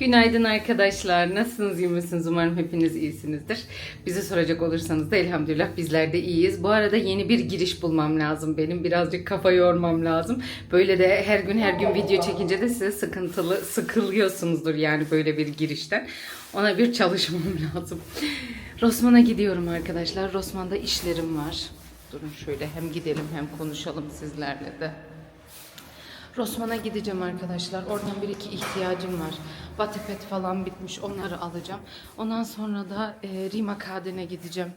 Günaydın arkadaşlar. Nasılsınız, iyi misiniz? Umarım hepiniz iyisinizdir. Bizi soracak olursanız da elhamdülillah bizler de iyiyiz. Bu arada yeni bir giriş bulmam lazım benim. Birazcık kafa yormam lazım. Böyle de her gün her gün video çekince de size sıkıntılı, sıkılıyorsunuzdur yani böyle bir girişten. Ona bir çalışmam lazım. Rosman'a gidiyorum arkadaşlar. Rosman'da işlerim var. Durun şöyle hem gidelim hem konuşalım sizlerle de. Rosman'a gideceğim arkadaşlar. Oradan bir iki ihtiyacım var. Batepet falan bitmiş. Onları alacağım. Ondan sonra da e, Rima Kaden'e gideceğim.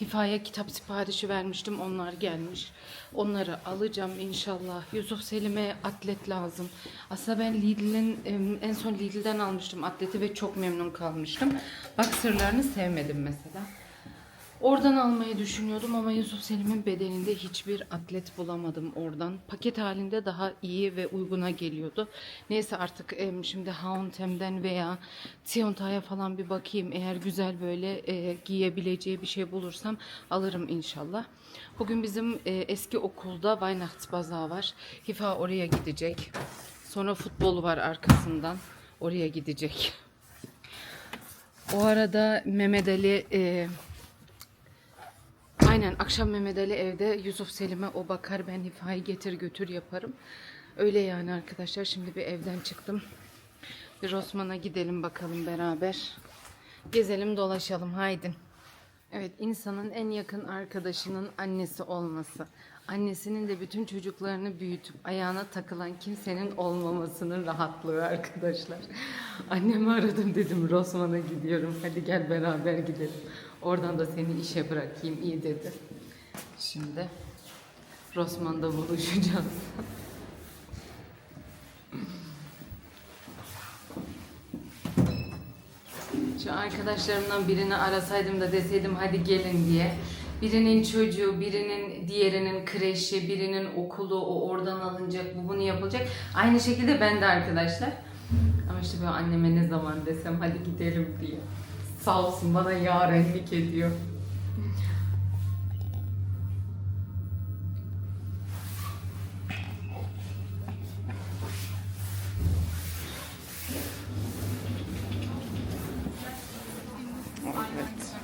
Hifa'ya kitap siparişi vermiştim. Onlar gelmiş. Onları alacağım inşallah. Yusuf Selim'e atlet lazım. Aslında ben Lidl'in en son Lidl'den almıştım atleti ve çok memnun kalmıştım. Bak sırlarını sevmedim mesela. Oradan almayı düşünüyordum ama Yusuf Selim'in bedeninde hiçbir atlet bulamadım oradan. Paket halinde daha iyi ve uyguna geliyordu. Neyse artık şimdi H&M'den veya Tionta'ya falan bir bakayım. Eğer güzel böyle e, giyebileceği bir şey bulursam alırım inşallah. Bugün bizim e, eski okulda Weihnachtsbazaar var. Hifa oraya gidecek. Sonra futbol var arkasından. Oraya gidecek. O arada Mehmet Ali e, Aynen akşam Mehmet Ali evde Yusuf Selim'e o bakar ben Hifa'yı getir götür yaparım. Öyle yani arkadaşlar şimdi bir evden çıktım. Bir Osman'a gidelim bakalım beraber. Gezelim dolaşalım haydi. Evet insanın en yakın arkadaşının annesi olması. Annesinin de bütün çocuklarını büyütüp ayağına takılan kimsenin olmamasının rahatlığı arkadaşlar. Annemi aradım dedim Rosman'a gidiyorum. Hadi gel beraber gidelim. Oradan da seni işe bırakayım iyi dedi. Şimdi Rosman'da buluşacağız. Şu arkadaşlarımdan birini arasaydım da deseydim hadi gelin diye. Birinin çocuğu, birinin diğerinin kreşi, birinin okulu, o oradan alınacak, bu bunu yapılacak. Aynı şekilde ben de arkadaşlar. Ama işte böyle anneme ne zaman desem hadi gidelim diye. Sağ olsun bana yarenlik ediyor. Evet.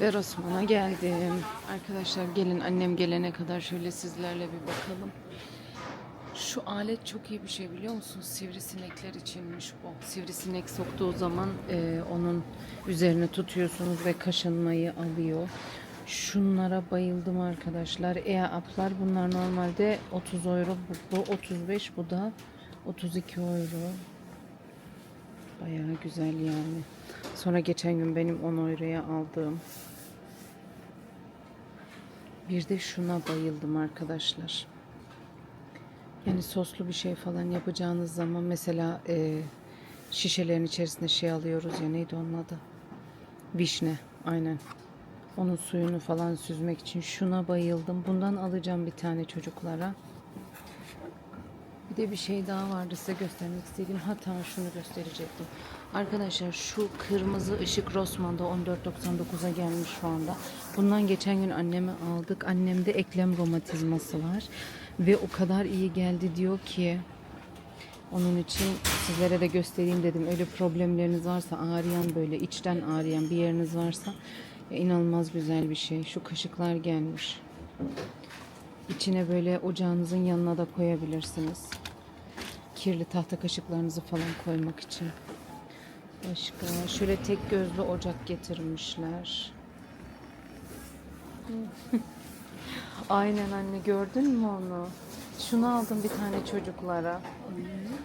Ve Osman'a geldim. Arkadaşlar gelin annem gelene kadar şöyle sizlerle bir bakalım. Şu alet çok iyi bir şey biliyor musunuz? Sivrisinekler içinmiş bu. Sivrisinek soktuğu zaman e, onun üzerine tutuyorsunuz ve kaşınmayı alıyor. Şunlara bayıldım arkadaşlar. E-aplar bunlar normalde 30 euro. Bu, bu 35 bu da 32 euro. Bayağı güzel yani. Sonra geçen gün benim 10 euroya aldığım. Bir de şuna bayıldım arkadaşlar. Yani soslu bir şey falan yapacağınız zaman mesela e, şişelerin içerisinde şey alıyoruz ya neydi onun adı? Vişne aynen. Onun suyunu falan süzmek için şuna bayıldım. Bundan alacağım bir tane çocuklara. Bir de bir şey daha vardı size göstermek istediğim. Hatta şunu gösterecektim. Arkadaşlar şu kırmızı ışık Rossmann'da 14.99'a gelmiş şu anda. Bundan geçen gün anneme aldık. Annemde eklem romatizması var. Ve o kadar iyi geldi diyor ki onun için sizlere de göstereyim dedim. Öyle problemleriniz varsa ağrıyan böyle içten ağrıyan bir yeriniz varsa ya inanılmaz güzel bir şey. Şu kaşıklar gelmiş. İçine böyle ocağınızın yanına da koyabilirsiniz. Kirli tahta kaşıklarınızı falan koymak için. Başka şöyle tek gözlü ocak getirmişler. Aynen anne gördün mü onu? Şunu aldım bir tane çocuklara.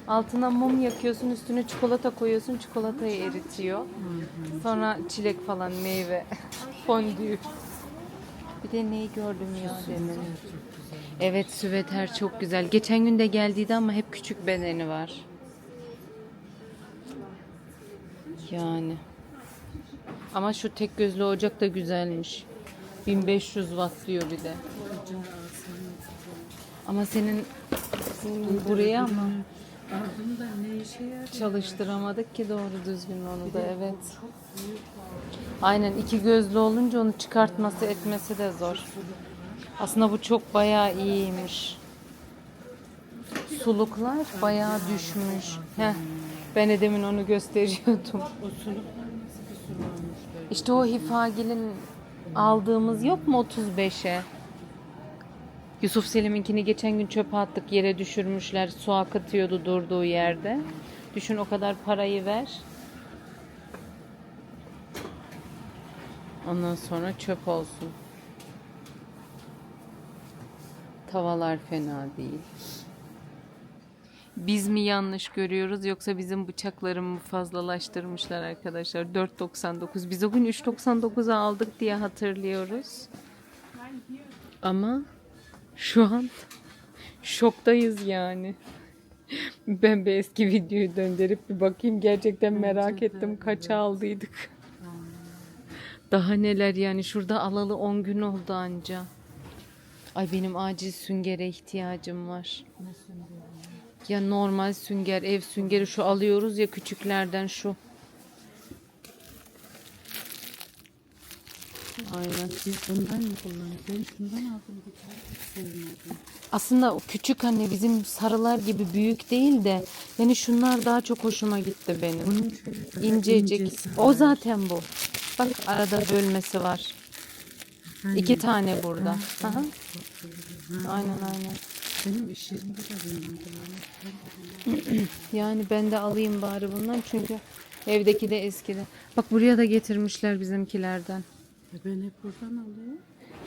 Altına mum yakıyorsun, üstüne çikolata koyuyorsun, çikolatayı eritiyor. Sonra çilek falan, meyve, fondü. Bir de neyi gördüm ya demin. Evet süveter çok güzel. Geçen gün de geldiydi ama hep küçük bedeni var. Yani. Ama şu tek gözlü ocak da güzelmiş. 1500 watt diyor bir de. Ama senin, buraya ama Aldım da ne işe yarar? çalıştıramadık ki doğru düzgün onu da evet. Aynen iki gözlü olunca onu çıkartması etmesi de zor. Aslında bu çok bayağı iyiymiş. Suluklar bayağı düşmüş. Heh. Ben de demin onu gösteriyordum. İşte o hifagilin aldığımız yok mu 35'e? Yusuf Selim'inkini geçen gün çöpe attık yere düşürmüşler. Su akıtıyordu durduğu yerde. Düşün o kadar parayı ver. Ondan sonra çöp olsun. Tavalar fena değil. Biz mi yanlış görüyoruz yoksa bizim bıçakları mı fazlalaştırmışlar arkadaşlar? 4.99. Biz o gün 3.99'a aldık diye hatırlıyoruz. Ama şu an şoktayız yani. Ben bir eski videoyu döndürüp bir bakayım. Gerçekten merak ettim kaça aldıydık. Daha neler yani şurada alalı 10 gün oldu anca. Ay benim acil süngere ihtiyacım var. Ya normal sünger, ev süngeri şu alıyoruz ya küçüklerden şu. Aynen. Bundan mı kullanıyoruz? Ben şundan aldım bir tane. Sevmedim. Aslında o küçük anne bizim sarılar gibi büyük değil de yani şunlar daha çok hoşuma gitti benim. İncecik. O zaten bu. Bak arada bölmesi var. İki tane burada. Ha, Aha. Aynen aynen. Benim. Yani ben de alayım bari bundan çünkü evdeki de eskidi. Bak buraya da getirmişler bizimkilerden. E Ben hep buradan alıyorum.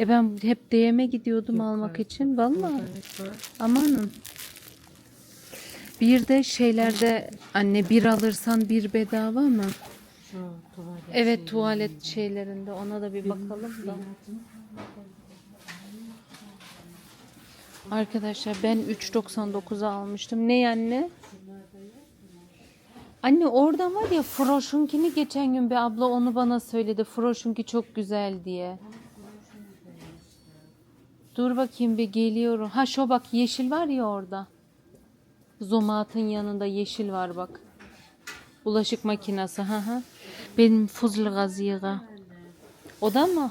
E ben hep DM'e gidiyordum Yok, almak hayır. için. Vallahi. Var. Amanın. Bir de şeylerde anne bir alırsan bir bedava mı? Şu tuvalet Evet tuvalet şeylerinde ona da bir bakalım da. Arkadaşlar ben 3.99'a almıştım. Ne anne? Anne orada var ya Froş'unkini geçen gün bir abla onu bana söyledi. Froş'unki çok güzel diye. Dur bakayım bir geliyorum. Ha şu bak yeşil var ya orada. Zomat'ın yanında yeşil var bak. Bulaşık makinesi. Benim fuzul gaziga. O da mı?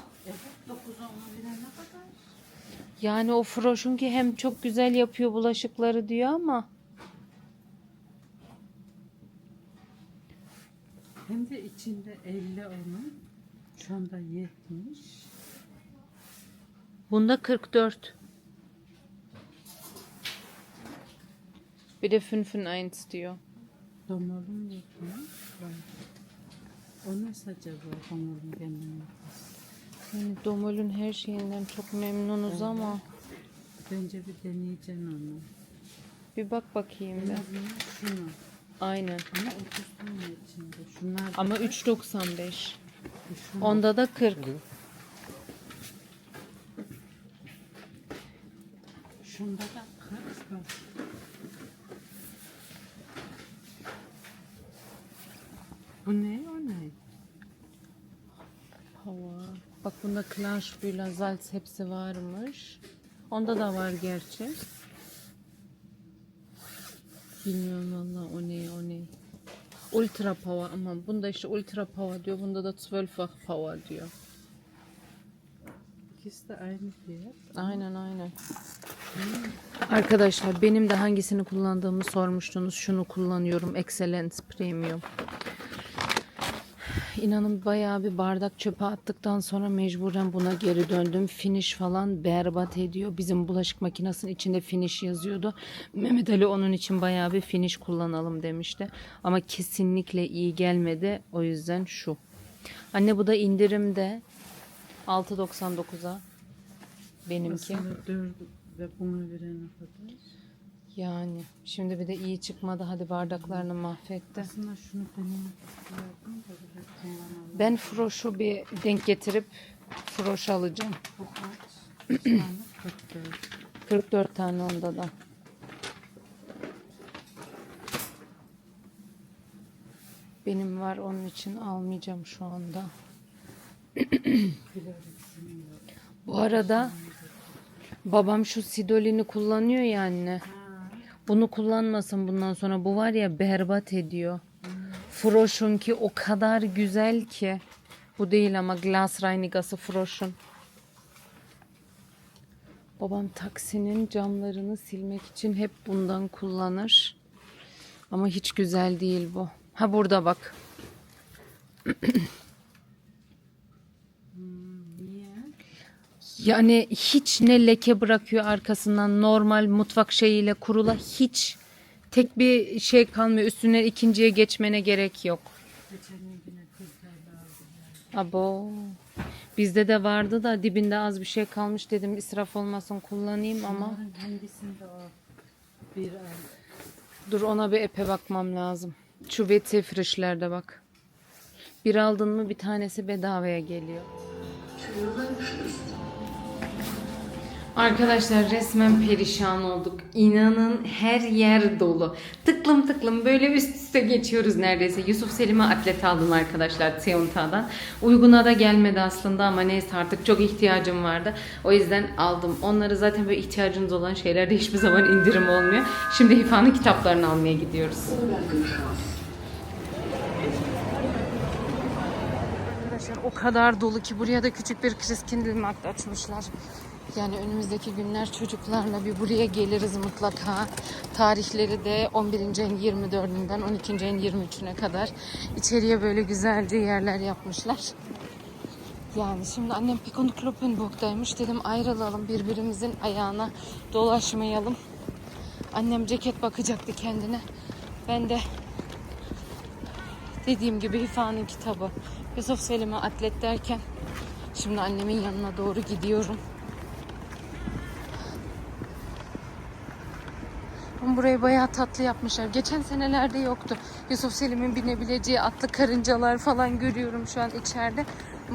Yani o Froş'unki hem çok güzel yapıyor bulaşıkları diyor ama Hem de içinde 50 onun. Şu anda 70. bunda 44. Bir de 5 diyor. Domolun yok mu? Var. O nasıl acaba domolun kendini? Yani Domol'ün her şeyinden çok memnunuz ama Bence bir deneyeceksin onu. bir bak bakayım En ben. şunu. Aynen. Ama 30 tane içinde. Şunlar Ama 3.95. şunu. Onda da 40. Şunda da 40 var. Bu ne o ne? Hava. Bak bunda Clash Büyülen Zalz hepsi varmış. Onda da var gerçi. Bilmiyorum valla o ne o ne. Ultra power aman bunda işte ultra power diyor. Bunda da 12 power diyor. İkisi de aynı fiyat. Aynen aynen. Arkadaşlar benim de hangisini kullandığımı sormuştunuz. Şunu kullanıyorum. Excellence Premium. İnanın bayağı bir bardak çöpe attıktan sonra mecburen buna geri döndüm. Finish falan berbat ediyor. Bizim bulaşık makinesinin içinde finish yazıyordu. Mehmet Ali onun için bayağı bir finish kullanalım demişti. Ama kesinlikle iyi gelmedi. O yüzden şu. Anne bu da indirimde 6.99'a benimki. Aslında 4 ve buna verene kadar. Yani şimdi bir de iyi çıkmadı. Hadi bardaklarını mahvetti. Aslında şunu kullanalım. Ben Froş'u bir denk getirip Froş alacağım. Bu kaç? Şu anda 44. 44 tane onda da. Benim var onun için almayacağım şu anda. Bu arada babam şu Sidolini kullanıyor ya anne. Bunu kullanmasın bundan sonra. Bu var ya berbat ediyor. Froş'un ki o kadar güzel ki. Bu değil ama Glas Reinigası Froş'un. Babam taksinin camlarını silmek için hep bundan kullanır. Ama hiç güzel değil bu. Ha burada bak. Yani hiç ne leke bırakıyor arkasından normal mutfak şeyiyle kurula hiç tek bir şey kalmıyor. Üstüne ikinciye geçmene gerek yok. Abo. Bizde de vardı da dibinde az bir şey kalmış dedim israf olmasın kullanayım ama Bunların hangisinde o bir dur ona bir epe bakmam lazım. Şu Veti Fresh'lerde bak. Bir aldın mı bir tanesi bedavaya geliyor. Arkadaşlar resmen perişan olduk. İnanın her yer dolu. Tıklım tıklım böyle üst üste geçiyoruz neredeyse. Yusuf Selim'e atlet aldım arkadaşlar Tiyunta'dan. Uyguna da gelmedi aslında ama neyse artık çok ihtiyacım vardı. O yüzden aldım. Onları zaten böyle ihtiyacınız olan şeylerde hiçbir zaman indirim olmuyor. Şimdi Hifa'nın kitaplarını almaya gidiyoruz. Arkadaşlar o kadar dolu ki buraya da küçük bir kriz Kindle açmışlar. Yani önümüzdeki günler çocuklarla bir buraya geliriz mutlaka. Tarihleri de 11. ayın 24'ünden 12. ayın 23'üne kadar içeriye böyle güzelce yerler yapmışlar. Yani şimdi annem Picon Kloppenburg'daymış. Dedim ayrılalım birbirimizin ayağına dolaşmayalım. Annem ceket bakacaktı kendine. Ben de dediğim gibi Hifa'nın kitabı. Yusuf Selim'e atlet derken şimdi annemin yanına doğru gidiyorum. Ama burayı bayağı tatlı yapmışlar. Geçen senelerde yoktu. Yusuf Selim'in binebileceği atlı karıncalar falan görüyorum şu an içeride.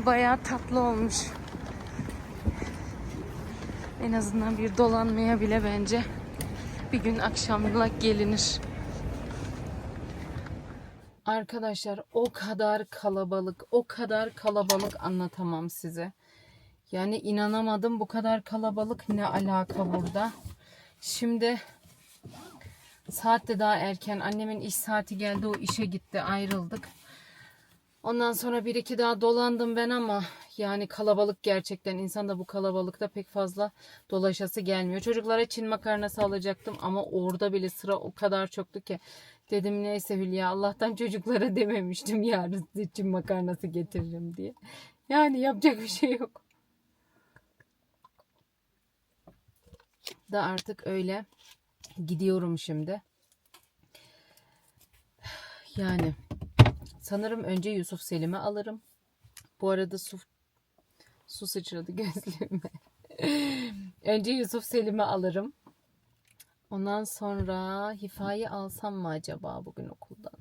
Bayağı tatlı olmuş. En azından bir dolanmaya bile bence bir gün akşamlık gelinir. Arkadaşlar o kadar kalabalık, o kadar kalabalık anlatamam size. Yani inanamadım bu kadar kalabalık ne alaka burada. Şimdi saat de daha erken. Annemin iş saati geldi o işe gitti ayrıldık. Ondan sonra bir iki daha dolandım ben ama yani kalabalık gerçekten. İnsan da bu kalabalıkta pek fazla dolaşası gelmiyor. Çocuklara Çin makarnası alacaktım ama orada bile sıra o kadar çoktu ki. Dedim neyse Hülya Allah'tan çocuklara dememiştim yarın size Çin makarnası getiririm diye. Yani yapacak bir şey yok. Da artık öyle gidiyorum şimdi. Yani sanırım önce Yusuf Selim'i alırım. Bu arada su su sıçradı gözlüğüme. önce Yusuf Selim'i alırım. Ondan sonra Hifa'yı alsam mı acaba bugün okuldan?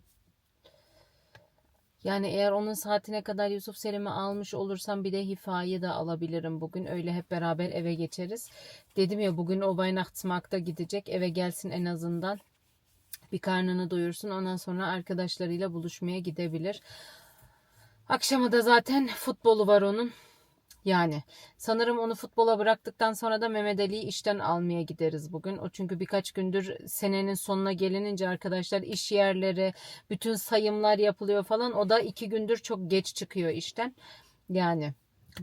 Yani eğer onun saatine kadar Yusuf Selim'i almış olursam bir de Hifa'yı da alabilirim bugün. Öyle hep beraber eve geçeriz. Dedim ya bugün o Weihnachtsmarkt'a gidecek. Eve gelsin en azından. Bir karnını doyursun. Ondan sonra arkadaşlarıyla buluşmaya gidebilir. Akşama da zaten futbolu var onun. Yani sanırım onu futbola bıraktıktan sonra da Mehmet Ali'yi işten almaya gideriz bugün. O çünkü birkaç gündür senenin sonuna gelinince arkadaşlar iş yerleri, bütün sayımlar yapılıyor falan. O da iki gündür çok geç çıkıyor işten. Yani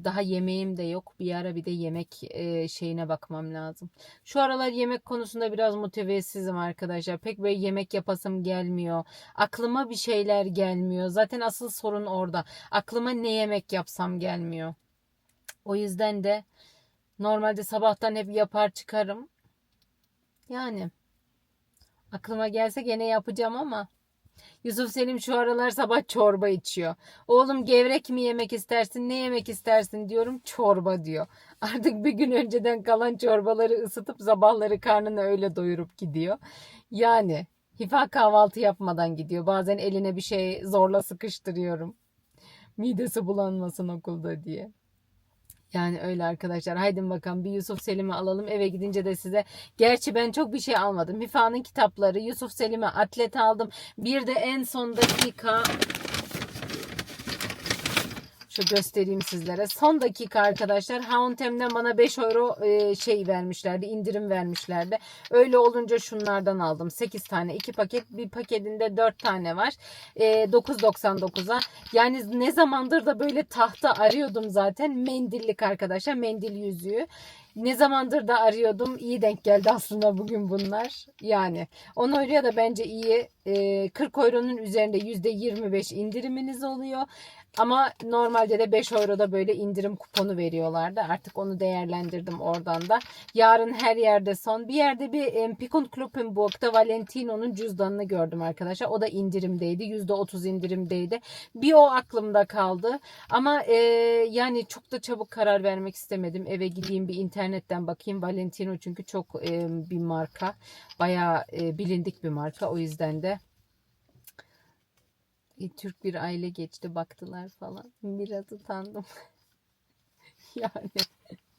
daha yemeğim de yok. Bir ara bir de yemek e, şeyine bakmam lazım. Şu aralar yemek konusunda biraz motivesizim arkadaşlar. Pek böyle yemek yapasım gelmiyor. Aklıma bir şeyler gelmiyor. Zaten asıl sorun orada. Aklıma ne yemek yapsam gelmiyor. O yüzden de normalde sabahtan hep yapar çıkarım. Yani aklıma gelse gene yapacağım ama Yusuf Selim şu aralar sabah çorba içiyor. Oğlum gevrek mi yemek istersin, ne yemek istersin diyorum. Çorba diyor. Artık bir gün önceden kalan çorbaları ısıtıp sabahları karnını öyle doyurup gidiyor. Yani Hifa kahvaltı yapmadan gidiyor. Bazen eline bir şey zorla sıkıştırıyorum. Midesi bulanmasın okulda diye. Yani öyle arkadaşlar. Haydi bakalım bir Yusuf Selim'i alalım. Eve gidince de size. Gerçi ben çok bir şey almadım. Hifa'nın kitapları, Yusuf Selim'e atlet aldım. Bir de en son dakika şu göstereyim sizlere. Son dakika arkadaşlar Hauntem'den bana 5 euro e, şey vermişlerdi. indirim vermişlerdi. Öyle olunca şunlardan aldım. 8 tane. 2 paket. Bir paketinde 4 tane var. E, 9.99'a. Yani ne zamandır da böyle tahta arıyordum zaten. Mendillik arkadaşlar. Mendil yüzüğü. Ne zamandır da arıyordum. İyi denk geldi aslında bugün bunlar. Yani 10 euroya da bence iyi. Ee, 40 euronun üzerinde %25 indiriminiz oluyor. Ama normalde de 5 euroda böyle indirim kuponu veriyorlardı. Artık onu değerlendirdim oradan da. Yarın her yerde son. Bir yerde bir e, Pikun Kloppenburg'da Valentino'nun cüzdanını gördüm arkadaşlar. O da indirimdeydi. %30 indirimdeydi. Bir o aklımda kaldı. Ama e, yani çok da çabuk karar vermek istemedim. Eve gideyim bir internetten bakayım. Valentino çünkü çok e, bir marka. Bayağı e, bilindik bir marka. O yüzden de e, Türk bir aile geçti baktılar falan. Biraz utandım. yani.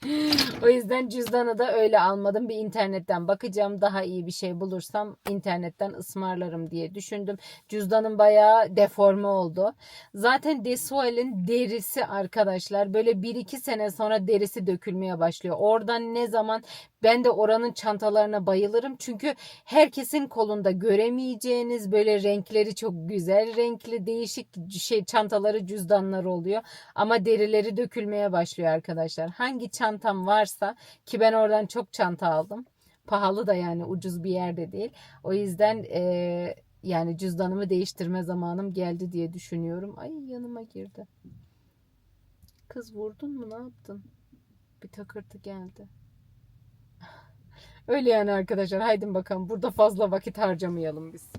o yüzden cüzdanı da öyle almadım. Bir internetten bakacağım. Daha iyi bir şey bulursam internetten ısmarlarım diye düşündüm. Cüzdanım bayağı deforme oldu. Zaten Desuel'in derisi arkadaşlar böyle 1-2 sene sonra derisi dökülmeye başlıyor. Oradan ne zaman ben de oranın çantalarına bayılırım. Çünkü herkesin kolunda göremeyeceğiniz böyle renkleri çok güzel renkli değişik şey çantaları cüzdanları oluyor. Ama derileri dökülmeye başlıyor arkadaşlar. Hangi çantam varsa ki ben oradan çok çanta aldım. Pahalı da yani ucuz bir yerde değil. O yüzden eee, yani cüzdanımı değiştirme zamanım geldi diye düşünüyorum. Ay yanıma girdi. Kız vurdun mu ne yaptın? Bir takırtı geldi. Öyle yani arkadaşlar. Haydi bakalım burada fazla vakit harcamayalım biz.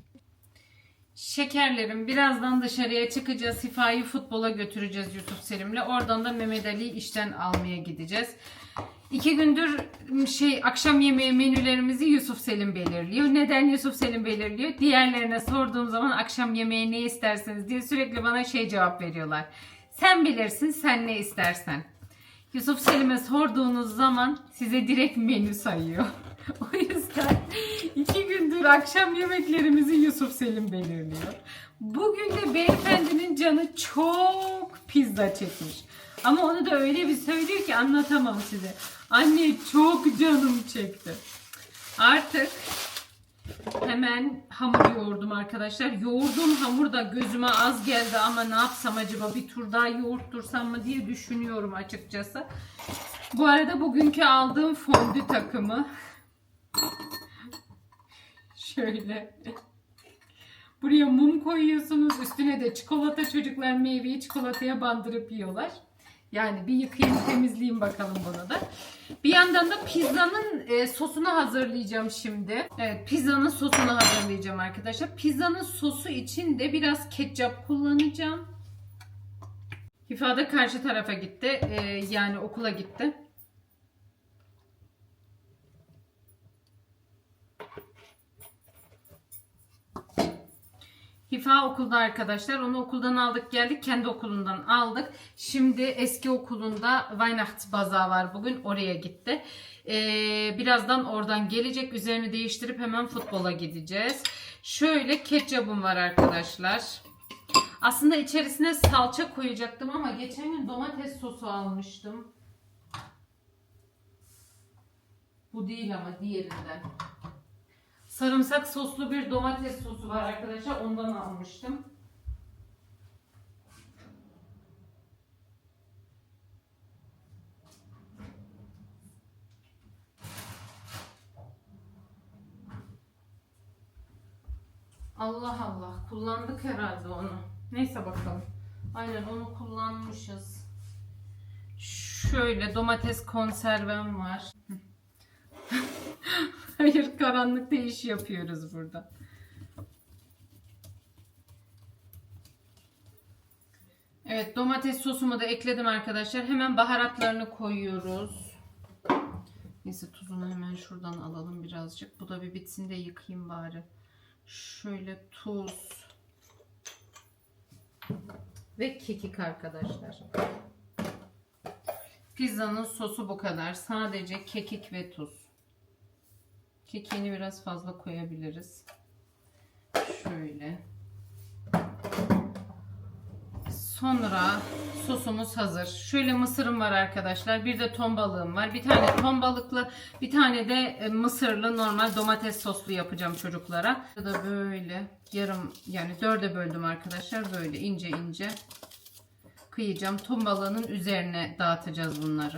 Şekerlerim birazdan dışarıya çıkacağız. Sifa'yı futbola götüreceğiz Yusuf Selim'le. Oradan da Mehmet Ali'yi işten almaya gideceğiz. İki gündür şey akşam yemeği menülerimizi Yusuf Selim belirliyor. Neden Yusuf Selim belirliyor? Diğerlerine sorduğum zaman akşam yemeği ne isterseniz diye sürekli bana şey cevap veriyorlar. Sen bilirsin sen ne istersen. Yusuf Selim'e sorduğunuz zaman size direkt menü sayıyor. o yüzden iki gündür akşam yemeklerimizi Yusuf Selim belirliyor. Bugün de beyefendinin canı çok pizza çekmiş. Ama onu da öyle bir söylüyor ki anlatamam size. Anne çok canım çekti. Artık Hemen hamur yoğurdum arkadaşlar. Yoğurduğum hamur da gözüme az geldi ama ne yapsam acaba bir tur daha yoğurttursam mı diye düşünüyorum açıkçası. Bu arada bugünkü aldığım fondü takımı şöyle buraya mum koyuyorsunuz. Üstüne de çikolata çocuklar meyveyi çikolataya bandırıp yiyorlar. Yani bir yıkayayım temizleyeyim bakalım bunu da. Bir yandan da pizzanın e, sosunu hazırlayacağım şimdi. Evet pizzanın sosunu hazırlayacağım arkadaşlar. Pizzanın sosu için de biraz ketçap kullanacağım. Hifa da karşı tarafa gitti. E, yani okula gitti. Hifa okulda arkadaşlar. Onu okuldan aldık geldik. Kendi okulundan aldık. Şimdi eski okulunda Weihnachtsbazaar var bugün. Oraya gitti. Ee, birazdan oradan gelecek. Üzerini değiştirip hemen futbola gideceğiz. Şöyle ketçabım var arkadaşlar. Aslında içerisine salça koyacaktım ama geçen gün domates sosu almıştım. Bu değil ama diğerinden. Sarımsak soslu bir domates sosu var arkadaşlar. Ondan almıştım. Allah Allah. Kullandık herhalde onu. Neyse bakalım. Aynen onu kullanmışız. Şöyle domates konservem var. Hayır karanlıkta iş yapıyoruz burada. Evet domates sosumu da ekledim arkadaşlar. Hemen baharatlarını koyuyoruz. Neyse tuzunu hemen şuradan alalım birazcık. Bu da bir bitsin de yıkayayım bari. Şöyle tuz. Ve kekik arkadaşlar. Pizzanın sosu bu kadar. Sadece kekik ve tuz. Kekiğini biraz fazla koyabiliriz. Şöyle. Sonra sosumuz hazır. Şöyle mısırım var arkadaşlar. Bir de ton balığım var. Bir tane ton balıklı, bir tane de e, mısırlı normal domates soslu yapacağım çocuklara. Bu da böyle yarım yani dörde böldüm arkadaşlar. Böyle ince ince kıyacağım. Ton balığının üzerine dağıtacağız bunları.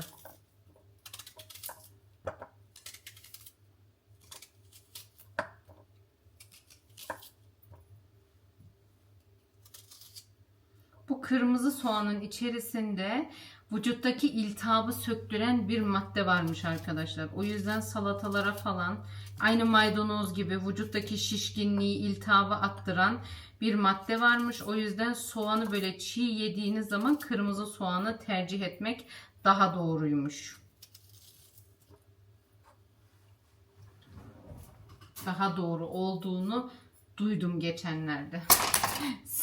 Bu kırmızı soğanın içerisinde vücuttaki iltihabı söktüren bir madde varmış arkadaşlar. O yüzden salatalara falan aynı maydanoz gibi vücuttaki şişkinliği, iltihabı attıran bir madde varmış. O yüzden soğanı böyle çiğ yediğiniz zaman kırmızı soğanı tercih etmek daha doğruymuş. Daha doğru olduğunu duydum geçenlerde.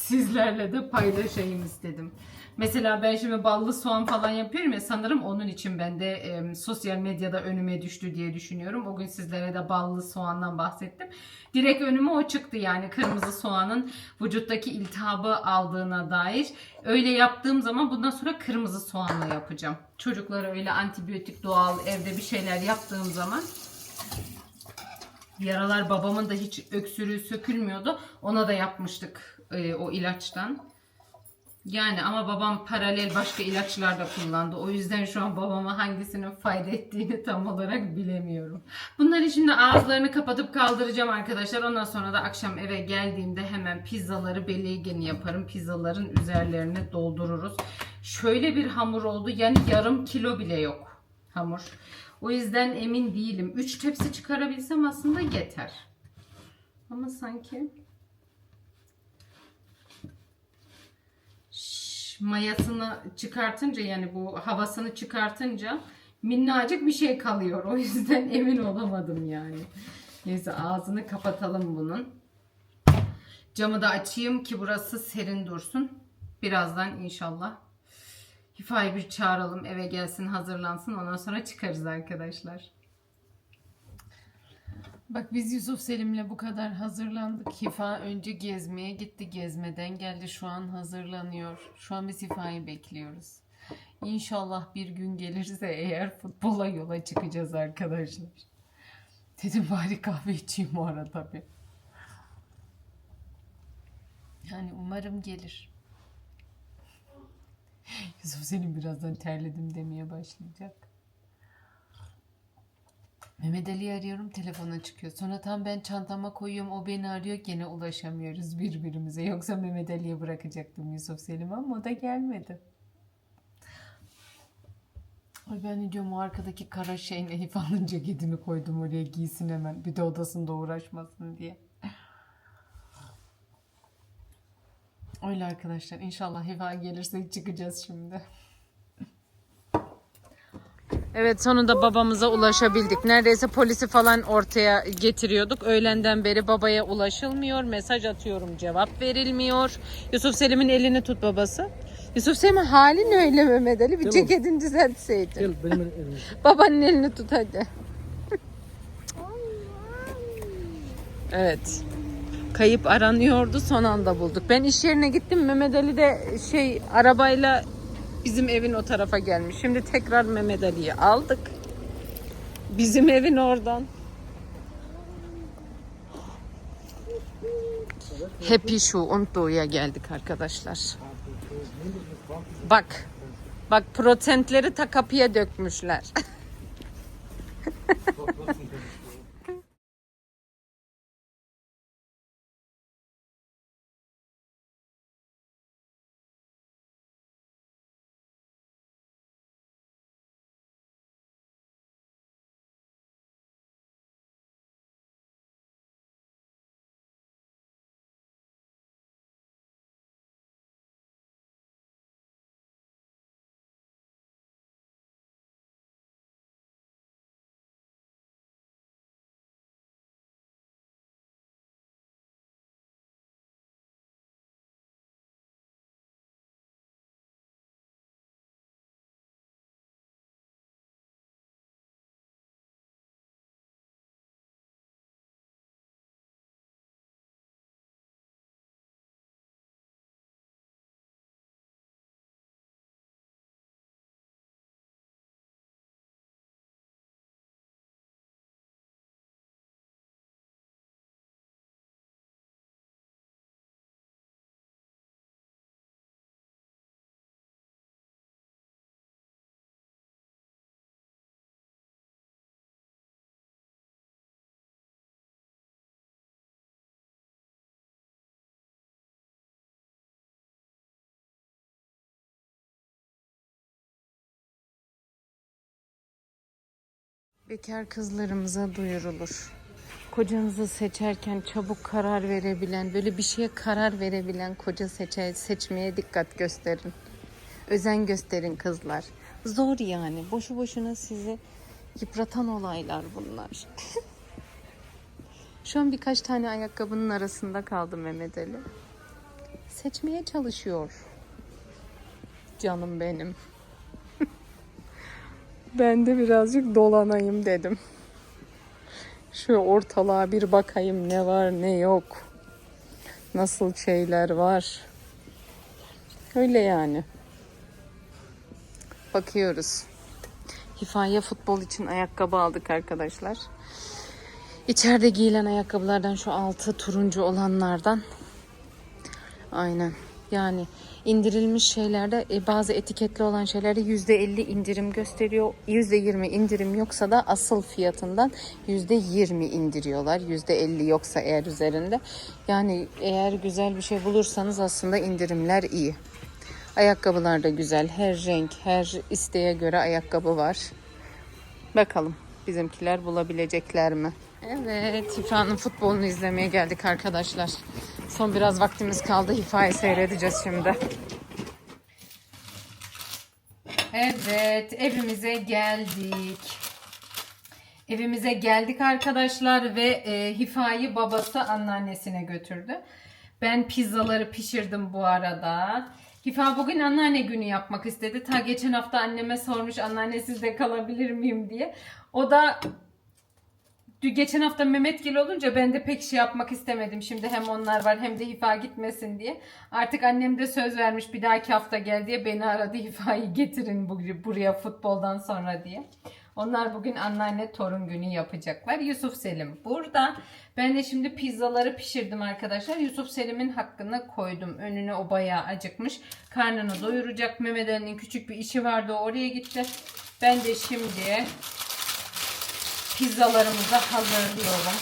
Sizlerle de paylaşayım istedim. Mesela ben şimdi ballı soğan falan yapıyorum ya sanırım onun için ben de e, sosyal medyada önüme düştü diye düşünüyorum. O gün sizlere de ballı soğandan bahsettim. Direkt önüme o çıktı yani kırmızı soğanın vücuttaki iltihabı aldığına dair. Öyle yaptığım zaman bundan sonra kırmızı soğanla yapacağım. Çocuklara öyle antibiyotik doğal evde bir şeyler yaptığım zaman Yaralar babamın da hiç öksürüğü sökülmüyordu. Ona da yapmıştık e, o ilaçtan. Yani ama babam paralel başka ilaçlar da kullandı. O yüzden şu an babama hangisinin fayda ettiğini tam olarak bilemiyorum. Bunları şimdi ağızlarını kapatıp kaldıracağım arkadaşlar. Ondan sonra da akşam eve geldiğimde hemen pizzaları belirgin yaparım. Pizzaların üzerlerine doldururuz. Şöyle bir hamur oldu. Yani yarım kilo bile yok hamur. O yüzden emin değilim. 3 tepsi çıkarabilsem aslında yeter. Ama sanki mayasını çıkartınca yani bu havasını çıkartınca minnacık bir şey kalıyor. O yüzden emin olamadım yani. Neyse ağzını kapatalım bunun. Camı da açayım ki burası serin dursun. Birazdan inşallah Hifa'yı bir çağıralım eve gelsin hazırlansın ondan sonra çıkarız arkadaşlar. Bak biz Yusuf Selim'le bu kadar hazırlandık. Hifa önce gezmeye gitti. Gezmeden geldi. Şu an hazırlanıyor. Şu an biz Hifa'yı bekliyoruz. İnşallah bir gün gelirse eğer futbola yola çıkacağız arkadaşlar. Dedim bari kahve içeyim o ara tabii. Yani umarım gelir. Yusuf senin birazdan terledim demeye başlayacak. Mehmet Ali'yi arıyorum telefona çıkıyor. Sonra tam ben çantama koyuyorum o beni arıyor gene ulaşamıyoruz birbirimize. Yoksa Mehmet Ali'ye bırakacaktım Yusuf Selim ama o da gelmedi. Ay ben ne diyorum o arkadaki kara şeyin Elif alın ceketini koydum oraya giysin hemen. Bir de odasında uğraşmasın diye. Öyle arkadaşlar. İnşallah Hifa gelirse çıkacağız şimdi. Evet sonunda babamıza ulaşabildik. Neredeyse polisi falan ortaya getiriyorduk. Öğlenden beri babaya ulaşılmıyor. Mesaj atıyorum cevap verilmiyor. Yusuf Selim'in elini tut babası. Yusuf Selim'in halin öyle Mehmet Ali. Bir ceketini düzeltseydin. Gel benim elim. Babanın elini tut hadi. Evet. Kayıp aranıyordu son anda bulduk. Ben iş yerine gittim. Mehmet Ali de şey arabayla bizim evin o tarafa gelmiş. Şimdi tekrar Mehmet Ali'yi aldık. Bizim evin oradan. Happy Shoe Unto'ya geldik arkadaşlar. Bak. Bak protentleri ta kapıya dökmüşler. Bekar kızlarımıza duyurulur. Kocanızı seçerken çabuk karar verebilen, böyle bir şeye karar verebilen koca seçer, seçmeye dikkat gösterin. Özen gösterin kızlar. Zor yani. Boşu boşuna sizi yıpratan olaylar bunlar. Şu an birkaç tane ayakkabının arasında kaldı Mehmet Ali. Seçmeye çalışıyor. Canım benim. Ben de birazcık dolanayım dedim. Şu ortalığa bir bakayım ne var ne yok. Nasıl şeyler var. Öyle yani. Bakıyoruz. Hifaya futbol için ayakkabı aldık arkadaşlar. İçeride giyilen ayakkabılardan şu altı turuncu olanlardan. Aynen. Yani indirilmiş şeylerde e, bazı etiketli olan şeylerde %50 indirim gösteriyor. %20 indirim yoksa da asıl fiyatından %20 indiriyorlar. %50 yoksa eğer üzerinde. Yani eğer güzel bir şey bulursanız aslında indirimler iyi. Ayakkabılar da güzel. Her renk, her isteğe göre ayakkabı var. Bakalım bizimkiler bulabilecekler mi? Evet, Hifa'nın futbolunu izlemeye geldik arkadaşlar. Son biraz vaktimiz kaldı. Hifa'yı seyredeceğiz şimdi. Evet, evimize geldik. Evimize geldik arkadaşlar ve e, Hifa'yı babası anneannesine götürdü. Ben pizzaları pişirdim bu arada. Hifa bugün anneanne günü yapmak istedi. Ta geçen hafta anneme sormuş anneanne sizde kalabilir miyim diye. O da geçen hafta Mehmet Gil olunca ben de pek şey yapmak istemedim. Şimdi hem onlar var hem de Hifa gitmesin diye. Artık annem de söz vermiş bir dahaki hafta gel diye beni aradı Hifa'yı getirin bu- buraya futboldan sonra diye. Onlar bugün anneanne torun günü yapacaklar. Yusuf Selim burada. Ben de şimdi pizzaları pişirdim arkadaşlar. Yusuf Selim'in hakkını koydum. Önüne o bayağı acıkmış. Karnını doyuracak. Mehmet küçük bir işi vardı. Oraya gitti. Ben de şimdi pizzalarımızı hazırlıyorum.